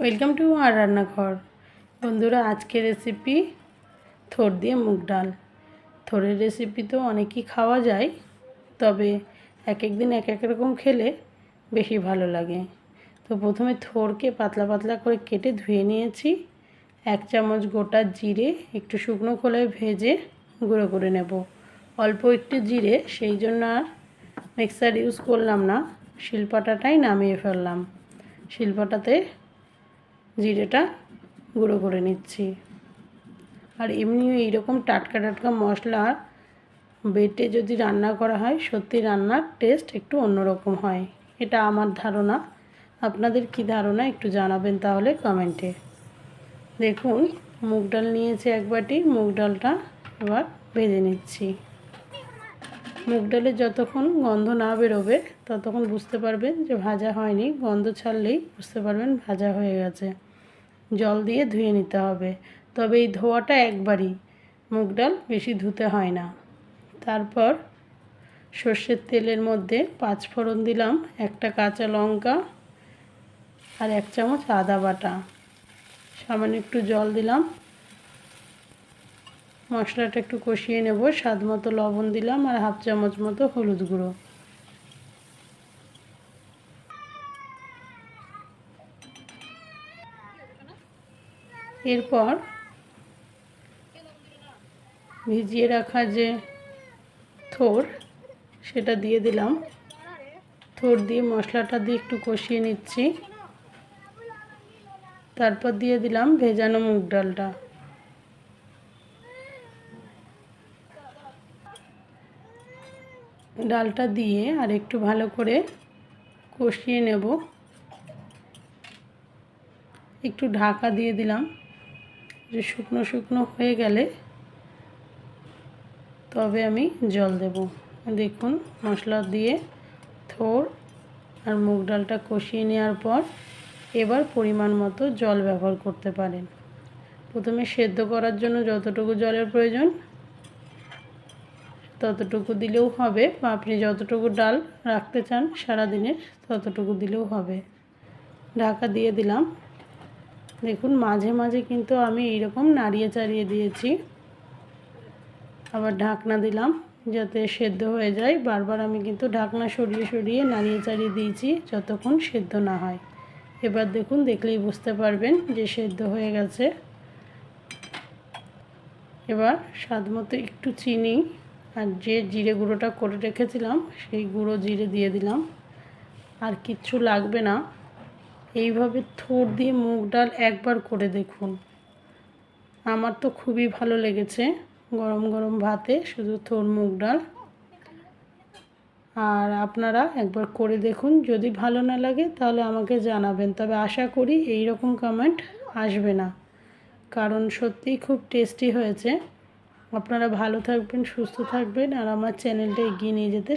Welcome to আর রান্নাঘর। বন্ধুরা, আজকের রেসিপি থোর দিয়ে মুগ ডাল। থোরের রেসিপি তো অনেকই খাওয়া যায়, তবে এক এক দিন এক এক রকম খেলে বেশি ভালো লাগে। তো প্রথমে থোরকে পাতলা পাতলা করে কেটে ধুয়ে নিয়েছি। এক চামচ গোটা জিরে, একটু শুকনো খোলায় ভেজে গুঁড়ো করে নেব। অল্প একটু জিরে, সেই জন্য আর মিক্সার ইউজ করলাম না। শিলপাটাটাই নামিয়ে ফেললাম। শিলপাটাতে জিরেটা গুঁড়ো করে নিচ্ছি। আর এমনিও এইরকম টাটকা টাটকা মশলা বেটে যদি রান্না করা হয়, সত্যি রান্নার টেস্ট একটু অন্যরকম হয়। এটা আমার ধারণা। আপনাদের কি ধারণা একটু জানাবেন তাহলে কমেন্টে। দেখুন, মুগ ডাল নিয়েছি এক বাটি, মুগ ডালটা এবার ভেজে নিচ্ছি। মুগ ডালে যতক্ষণ গন্ধ না বেরোবে, ততক্ষণ বুঝতে পারবেন যে ভাজা হয়নি। গন্ধ ছাড়লেই বুঝতে পারবেন ভাজা হয়ে গেছে। জল দিয়ে ধুয়ে নিতে হবে। তবে এই ধোয়াটা একবারই। মুগ ডাল বেশি ধুতে হয় না। তারপর সর্ষের তেলের মধ্যে পাঁচ ফোড়ন দিলাম, একটা কাঁচা লঙ্কা আর এক চামচ আদা বাটা। সামান্য একটু জল দিলাম। মশলাটা একটু কষিয়ে নেব। স্বাদ মতো লবণ দিলাম আর হাফ চামচ মতো হলুদ গুঁড়ো। এরপর ভিজিয়ে রাখা যে থোর, সেটা দিয়ে দিলাম। থোর দিয়ে মশলাটা দিয়ে একটু কষিয়ে নিচ্ছি। তারপর দিয়ে দিলাম ভেজানো মুগ ডালটা। ডালটা দিয়ে আর একটু ভালো করে কষিয়ে নেব। একটু ঢাকা দিয়ে দিলাম। যে শুকনো শুকনো হয়ে গেলে তবে আমি জল দেব। দেখুন, মশলা দিয়ে থোর আর মুগ ডালটা কষিয়ে নেওয়ার পর এবার পরিমাণ মতো জল ব্যবহার করতে পারেন। প্রথমে সেদ্ধ করার জন্য যতটুকু জলের প্রয়োজন ততটুকু দিলেও হবে। বা আপনি যতটুকু ডাল রাখতে চান সারাদিনের ততটুকু দিলেও হবে। ঢাকা দিয়ে দিলাম। দেখুন, মাঝে মাঝে কিন্তু আমি এইরকম নাড়িয়ে চাড়িয়ে দিয়েছি। আবার ঢাকনা দিলাম যাতে সেদ্ধ হয়ে যায়। বারবার আমি কিন্তু ঢাকনা সরিয়ে সরিয়ে নাড়িয়ে চাড়িয়ে দিয়েছি যতক্ষণ সেদ্ধ না হয়। এবার দেখুন, দেখলেই বুঝতে পারবেন যে সেদ্ধ হয়ে গেছে। এবার স্বাদ মতো একটু চিনি আর যে জিরে গুঁড়োটা করে রেখেছিলাম, সেই গুঁড়ো জিরে দিয়ে দিলাম। আর কিচ্ছু লাগবে না। এইভাবে থোর দিয়ে মুগ ডাল একবার করে দেখুন। আমার তো খুবই ভালো লেগেছে গরম গরম ভাতে শুধু থোর মুগ ডাল। আর আপনারা একবার করে দেখুন, যদি ভালো না লাগে তাহলে আমাকে জানাবেন। তবে আশা করি এই রকম কমেন্ট আসবে না, কারণ সত্যিই খুব টেস্টি হয়েছে। আপনারা ভালো থাকবেন, সুস্থ থাকবেন, আর আমার চ্যানেলটা এগিয়ে নিয়ে যেতে